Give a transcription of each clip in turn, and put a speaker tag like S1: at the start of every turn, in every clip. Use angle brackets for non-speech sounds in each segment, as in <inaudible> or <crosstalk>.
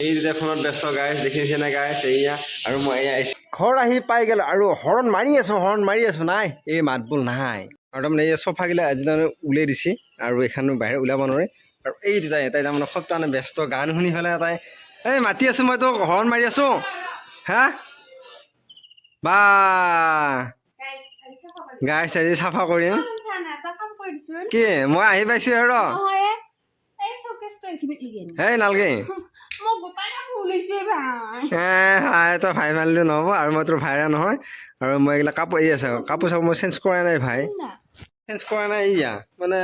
S1: এই যে ফোনত ব্যস্ত গাইছ দেখিছে নে গাইছ এয়া আৰু মই এয়া আহিছোঁ। ঘৰ আহি পাই গ'ল আৰু হৰণ মাৰি আছোঁ হৰণ মাৰি আছোঁ। নাই এই মাত বোল নাই। আৰু তাৰমানে এই চফাগিলা আজি তাৰমানে উলিয়াই দিছে আৰু এইখন বাহিৰত ওলাব নোৱাৰে। আৰু এই দুটাই এটাই তাৰমানে খুব তাৰমানে ব্যস্ত গান শুনি পেলাই এটাই এই মাতি আছোঁ মই তোক হৰণ মাৰি আছোঁ। হা? বা। গাইছ আজি চাফা কৰিম। কি? মই আহি পাইছোঁ আৰু হেই নালগে হাই তই ভাই মাৰিলেও নহ'ব আৰু মই তোৰ ভাইৰা নহয় আৰু মই এইগিলা কাপোৰ এই আছে কাপোৰ চাপোৰ মই চেঞ্জ কৰা নাই ভাই। চেঞ্জ কৰা নাই ইয়া মানে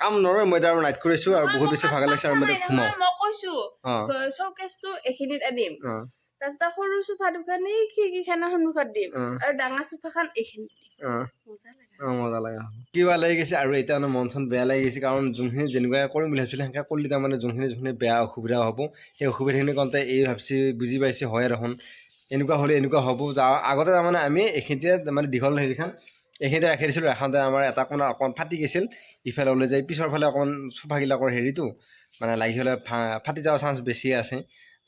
S1: কাম নৰয় মই তাৰ নাইট কৰিছোঁ আৰু বহুত বেছি ভাগ লাগিছে আৰু মই ঘুমাওঁ
S2: মই কৈছো
S1: অঁ।
S2: চৌকেছটো এইখিনিত আনিম। তাৰপিছত সৰু চোফা দোকান এই খিৰিকী খানৰ সন্মুখত দিম। আৰু ডাঙৰ চোফাখন
S1: অঁ।
S2: মজা লাগে।
S1: কিবা লাগি গৈছে আৰু এতিয়া মানে মন চন বেয়া লাগি গৈছে কাৰণ যোনখিনি যেনেকুৱাই কৰিম বুলি ভাবিছিলোঁ সেনেকৈ কৰিলে তাৰমানে যোনখিনি যোনখিনি বেয়া অসুবিধা হ'ব সেই অসুবিধাখিনি কওঁতে এই ভাবিছে বুজি পাইছে হয় দেখোন। এনেকুৱা হ'লে এনেকুৱা হ'ব। আগতে তাৰমানে আমি এইখিনিতে মানে দীঘল হেৰিখন এইখিনিতে ৰাখি দিছিলোঁ। ৰাখোঁতে আমাৰ এটা কোণা অকণমান ফাটি গৈছিল। ইফালে ওলাই যায় পিছৰ ফালে অকণমান চোফাগিলাকৰ হেৰিটো মানে লাগি হ'লে ফাটি যোৱাৰ চান্স বেছি আছে।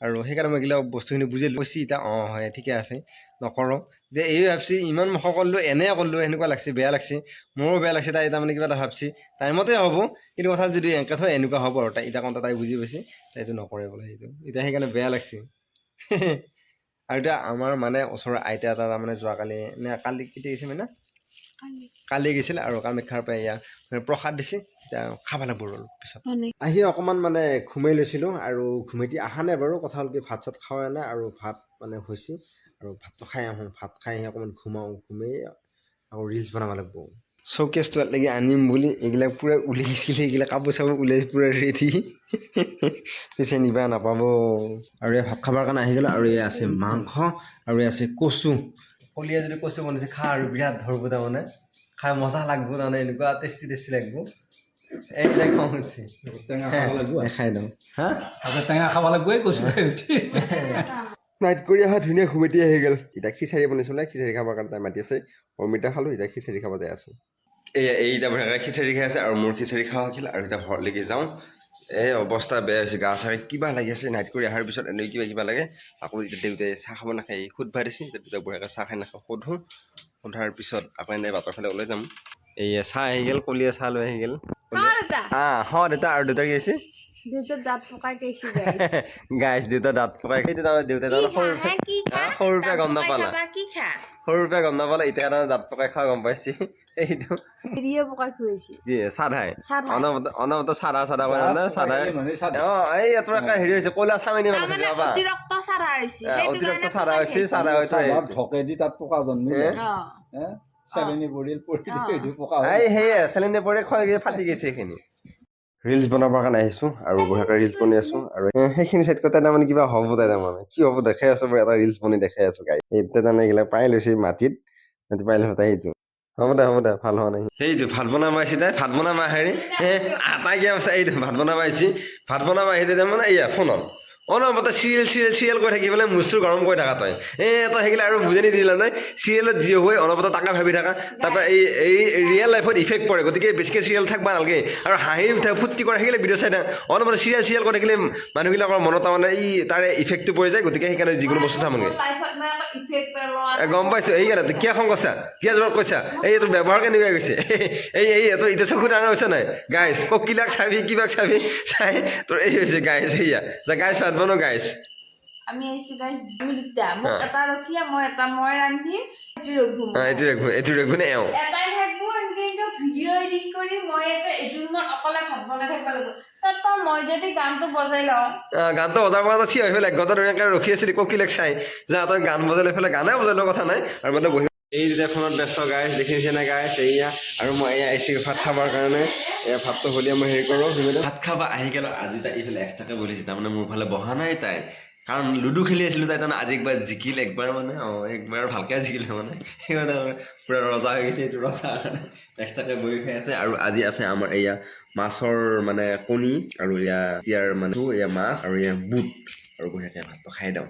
S1: আৰু সেইকাৰণে মই এইগিলা বস্তুখিনি বুজি লৈছোঁ এতিয়া অঁ হয় ঠিকে আছে নকৰোঁ। যে এই ভাবছি ইমান মুখ কৰিলোঁ এনে কৰিলোঁ সেনেকুৱা লাগছে বেয়া লাগছে মোৰো বেয়া লাগছে তাই তাৰমানে কিবা এটা ভাবছি টাইমতে হ'ব কিন্তু কথা যদি এনেকৈ থয় এনেকুৱা হ'ব আৰু তাই এতিয়া কওঁতে তাই বুজি পাইছে তাই এইটো নকৰে বোলে সেইটো এতিয়া সেইকাৰণে বেয়া লাগছে। <laughs> আৰু এতিয়া আমাৰ মানে ওচৰৰ আইতা এটা তাৰমানে যোৱাকালি নে কালি কেতিয়া গৈছে মানে? কালি গৈছিল আৰু কামাখ্যাৰ পৰা এয়া মানে প্ৰসাদ দিছে এতিয়া খাব লাগিব আৰু পিছত। আহি অকণমান মানে ঘুমাই লৈছিলোঁ আৰু ঘুমাইতি অহা নাই বাৰু কথা হ'ল কি ভাত চাত খোৱা নাই আৰু ভাত মানে হৈছে আৰু ভাতটো খাই আহোঁ ভাত খাই আহি অকণমান ঘুমাওঁ ঘুমাই আকৌ ৰিলচ বনাব লাগিব। শ্ব'কেছটো লাগি আনিম বুলি এইগিলাক পূৰা উলিয়াইছিলে এইগিলাক কাপোৰ চাপোৰ উলিয়াই পূৰা ৰেডি পিছে নিবা নাপাব। আৰু এই ভাত খাবৰ কাৰণে আহি গ'লোঁ আৰু এই আছে মাংস আৰু এই আছে কচু। কলিয়া যদি কচু বনাইছে খা আৰু বিৰাট ধৰব তাৰমানে খাই মজা লাগব তাৰমানে এনেকুৱা টেষ্টি টেষ্টি লাগব। এইবিলাক খং উঠছে
S3: টেঙা খাব লাগিব।
S1: খাই দিওঁ। হা?
S3: টেঙা খাব লাগিবই কৈছোঁ
S1: নাইট কৰি অহা ধুনীয়া সুমেতি আহি গ'ল। এতিয়া খিচাৰি বনাইছোঁ বোলে খিচাৰি খাবৰ কাৰণে তাই মাতি আছে। অমিতা খালোঁ এতিয়া খিচাৰি খাব যাই আছোঁ। এই এতিয়া খিচাৰি খাই আছে আৰু মোৰ খিচাৰি খাওঁ আছিল আৰু এতিয়া ঘৰলৈকে যাওঁ। এই অৱস্থা বেয়া হৈছে গা চা কিবা লাগি আছে নাইট কৰি অহাৰ পিছত এনেই কিবা কিবা লাগে। আকৌ এতিয়া দেউতাই চাহ খাব নাখায় সুধ ভাই দিছে এতিয়া দেউতাই বঢ়িয়াকৈ চাহ খাই নাখাওঁ সোধোঁ। সোধাৰ পিছত আকৌ এনেই বাটৰ ফালে ওলাই যাম। এইয়া চাহ আহি গ'ল কলিয়া চাহ লৈ আহি গ'ল। আহ হ দেউতা আৰু দেউতা কি হৈছে?
S2: দেউতাৰ দাঁত পকাই গৈছে
S1: গাইছ দেউতা দাঁত পকাই সৰুৰ পৰা সৰুৰ পৰা গম নাপালা <laughs> এতিয়া দাঁত পকাই খোৱা গম পাইছে? এইটো
S2: হেৰিয়ে পকাই খুৱাইছে
S1: কি চাধাই
S2: চাধা।
S1: অনবত অনবত চাধা চাধা কৰে না চাধাই অ এই তোৰ এটা হেৰি হৈছে কলা চামিনি মানে যাবা
S2: অতিৰিক্ত হৈছে।
S1: চাধা হৈছে চাধা হয়তো
S3: ঢকেদি তাত পোকা জন্মিলে। পৰিল পোকা
S1: এই সেয়ে চেলেণ্ডে পৰে খয় গৈ ফাটি গৈছে সেইখিনি ৰিলচ বনাবৰ কাৰণে আহিছোঁ আৰু বঢ়িয়াকৈ ৰিলচ বনাই আছোঁ আৰু সেইখিনি চাইড কথা তাৰমানে কিবা হ'ব তাৰমানে কি হ'ব দেখাই আছোঁ বাৰু এটা ৰিলচ বনাই দেখাই আছোঁ গাই এতিয়া তাৰমানে এইগিলাক পাই লৈছে মাটিত মাটি পাই লৈ তাই সেইটো হ'ব দে হ'ব দে ভাল হোৱা নাই সেইটো ভাত বনাব আহিছে তাই ভাত বনাব হেৰি এ আটাই কিয় আছে ভাত বনাব আহিছে ভাত বনাব আহিছে তাৰমানে এয়া ফোনত। অনবৰতে চিৰিয়েল চিৰিয়েল চিৰিয়েল কৰি থাকি পেলাই মুচটো গৰম কৰি থাকা তই। এ, তই সেইগিলা আৰু বুজি নিদিলা নহয়। চিৰিয়েলত যি হৈ অনবৰতে তাকে ভাবি থাকা। তাৰপৰা এই এই ৰিয়েল লাইফত ইফেক্ট পৰে। গতিকে বেছিকৈ চিৰিয়েল থাকিব নালাগে। আৰু হাঁহি উঠা, ফূৰ্তি কৰে, সেইগিলা ভিডিঅ' চাই থাকা। অনবৰতে চিৰিয়েল চিৰিয়েল কৰি থাকিলে মানুহবিলাকৰ মনত তাৰমানে এই তাৰে ইফেক্টটো পৰি যায়। গতিকে সেইকাৰণে যিকোনো বস্তু চাব লাগে গম পাইছো। এইকাৰণে কিয় খং কৈছা কিয় জোৰত কৈছা? এই তোৰ ব্যৱহাৰ কেনেকুৱা গৈছে <laughs> এই এই তোৰ এতিয়া চকু ডাঙৰ হৈছে নাই? গাইছ ককিলাক চাবি, কিবাক চাবি। চাই তোৰ এই হৈছে গাইছ সেয়া গাইছ বনো গাইছ
S2: আমি আহিছো গাইছ আমি দুটা মোক এটা ৰখিয়া মই এটা মই ৰান্ধিম এইটো ৰঘু
S1: অঁ এইটো ৰেখো এইটো ৰেখো নে? এওঁ।
S2: এটাই থাকব এনেকে এনেকে ভিডিঅ' এডিট কৰি মই এটা এইটো ৰুমত অকলে ভাত বনাই থাকিব লাগিব। তাৰপৰা মই যদি গানটো বজাই লওঁ।
S1: গানটো বজাৰ পৰা থিয় হৈ পেলাই ঘণ্টা ধুনীয়াকৈ ৰখি আছিলি ককিলাক চাই। যে তই গান বজাই লৈ পেলাই গানে বজাই লোৱা কথা নাই আৰু মানে বহি এই যে ফোনত ব্যস্ত গাইছ দেখিছে নে গাইছ এয়া আৰু মই এয়া আহিছোঁ ভাত খাবৰ কাৰণে এয়া ভাতটো হ'লে মই হেৰি কৰোঁ ভাত খাব, আহি গ'ল, আজি তাই এইফালে এক্সট্ৰাকৈ বহিছে, তাৰমানে মোৰ ফালে বহা নাই তাই। কাৰণ লুডু খেলি আছিলোঁ তাই, তাৰমানে আজি একবাৰ জিকিল, একবাৰ মানে অঁ, একবাৰ ভালকৈ জিকিলে মানে। সেইকাৰণে পূৰা ৰজা হৈ গৈছে, এইটো ৰজা কাৰণে এক্সট্ৰাকৈ বহি খাই আছে। আৰু আজি আছে আমাৰ এয়া মাছৰ মানে কণী, আৰু এয়া ইয়াৰ মানে এয়া মাছ, আৰু এয়া বুট। আৰু বঢ়িয়াকৈ ভাতটো খাই দিওঁ।